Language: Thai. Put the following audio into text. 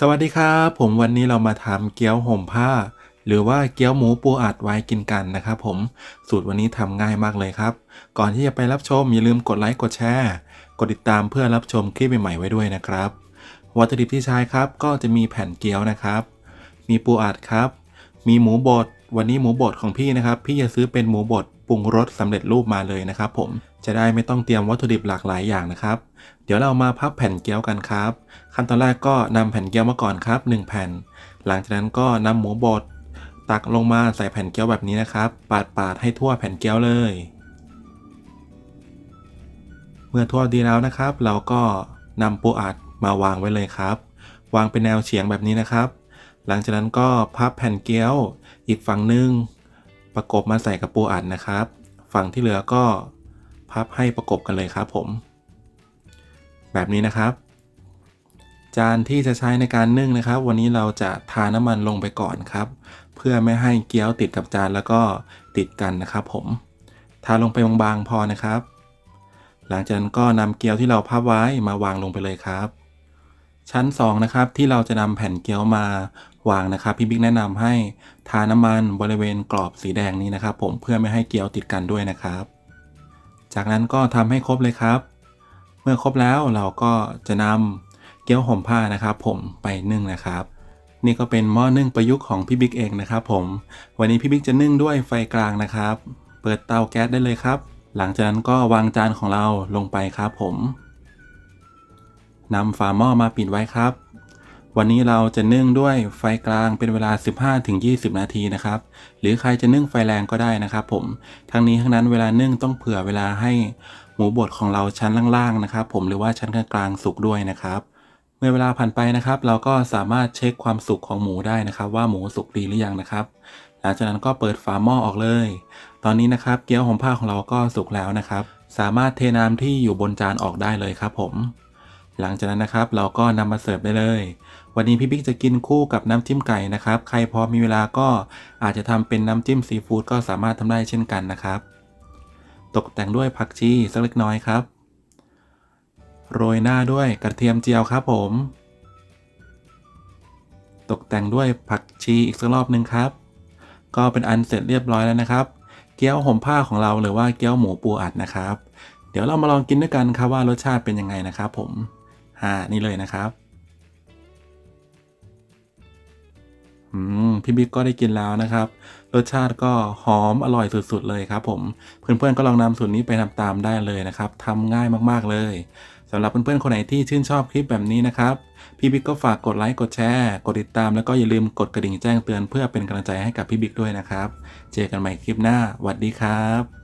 สวัสดีครับ ผมวันนี้เรามาทำเกี๊ยวห่มผ้า หรือว่าเกี๊ยวหมูปูอัดไว้กินกันนะครับผมสูตรวันนี้ทำง่ายมากเลยครับ ก่อนที่จะไปรับชมอย่าลืมกดไลค์กดแชร์กดติดตามเพื่อรับชมคลิปใหม่ๆไว้ด้วยนะครับ วัตถุดิบที่ใช้ครับก็จะมีแผ่นเกี๊ยวนะครับ มีปูอัดครับ มีหมูบดวันนี้หมูบดของพี่นะครับ พี่จะซื้อเป็นหมูบด ปรุงรสสำเร็จรูปมาเลยนะครับผมจะได้ไม่ต้องเตรียมวัตถุดิบหลากหลายอย่างนะครับ เดี๋ยวเรามาพับแผ่นเกี๊ยวกันครับ ขั้นตอนแรกก็นำแผ่นเกี๊ยวมาก่อนครับ 1 แผ่น หลังจากนั้นก็นำหมูบดตักลงมาใส่แผ่นเกี๊ยวแบบนี้นะครับ ปาดปาดๆให้ทั่วแผ่นเกี๊ยวเลย เมื่อทั่วดีแล้วนะครับ เราก็นำปูอัดมาวางไว้เลยครับ วางเป็นแนวเฉียงแบบนี้นะครับ หลังจากนั้นก็พับแผ่นเกี๊ยวอีกฝั่งหนึ่ง ประกบมาใส่กับปูอัดนะครับ ฝั่งที่เหลือก็พับให้ประกบกันเลยครับผม แบบนี้นะครับ จานที่จะใช้ในการนึ่งนะครับ วันนี้เราจะทาน้ำมันลงไปก่อนครับ เพื่อไม่ให้เกี๊ยวติดกับจานแล้วก็ติดกันนะครับผม ทาลงไปบางๆพอนะครับ หลังจากนั้นก็นำเกี๊ยวที่เราพับไว้มาวางลงไปเลยครับ ชั้น 2 นะครับ ที่เราจะนำแผ่นเกี๊ยวมาวางนะครับ พี่บิ๊กแนะนำให้ทาน้ำมันบริเวณกรอบสีแดงนี้นะครับ ผมเพื่อไม่ให้เกี๊ยวติดกันด้วยนะครับ จากนั้นก็ทำให้ครบเลยครับ เมื่อครบแล้วเราก็จะนำเกี๊ยวห่มผ้านะครับ ผมไปนึ่งนะครับ นี่ก็เป็นหม้อนึ่งประยุกต์ของพี่บิ๊กเองนะครับ ผมวันนี้พี่บิ๊กจะนึ่งด้วยไฟกลางนะครับ เปิดเตาแก๊สได้เลยครับ หลังจากนั้นก็วางจานของเราลงไปครับผม นำฝาหม้อมาปิดไว้ครับ วันนี้เราจะนึ่งด้วยไฟกลางเป็นเวลา 15-20 นาทีนะครับ หรือใครจะนึ่งไฟแรงก็ได้นะครับผม ทั้งนี้ทั้งนั้นเวลานึ่งต้องเผื่อเวลาให้หมูบดของเราชั้นล่างๆนะครับ ผมหรือว่าชั้นกลางๆสุกด้วยนะครับเมื่อเวลาผ่านไปนะครับ เราก็สามารถเช็คความสุกของหมูได้นะครับ ว่าหมูสุกดีหรือยังนะครับ หลังจากนั้นก็เปิดฝาหม้อออกเลย ตอนนี้นะครับ เกี๊ยวห่มผ้าของเราก็สุกแล้วนะครับ สามารถเทน้ำที่อยู่บนจานออกได้เลยครับผม หลังจากนั้นนะครับเราก็นำมาเสิร์ฟได้เลย วันนี้พี่บิ๊กจะกินคู่กับน้ำจิ้มไก่นะครับ ใครพอมีเวลาก็อาจจะทำเป็นน้ำจิ้มซีฟู้ดก็สามารถทำได้เช่นกันนะครับ ตกแต่งด้วยผักชีสักเล็กน้อยครับ โรยหน้าด้วยกระเทียมเจียวครับผม ตกแต่งด้วยผักชีอีกสักรอบหนึ่งครับ ก็เป็นอันเสร็จเรียบร้อยแล้วนะครับ เกี๊ยวห่มผ้าของเราหรือว่าเกี๊ยวหมูปูอัดนะครับ เดี๋ยวเรามาลองกินด้วยกันครับว่ารสชาติเป็นยังไงนะครับผม อ่านี่เลยนะครับพี่บิ๊กก็ได้กินแล้วนะครับ รสชาติก็หอมอร่อยสุดๆเลยครับผม เพื่อนๆก็ลองนำสูตรนี้ไปทำตามได้เลยนะครับทำง่ายมากๆเลยสำหรับเพื่อนๆคนไหนที่ชื่นชอบคลิปแบบนี้นะครับ พี่บิ๊กก็ฝากกดไลค์กดแชร์กดติดตามแล้วก็อย่าลืมกดกระดิ่งแจ้งเตือนเพื่อเป็นกำลังใจให้กับพี่บิ๊กด้วยนะครับ เจอกันใหม่คลิปหน้าสวัสดีครับ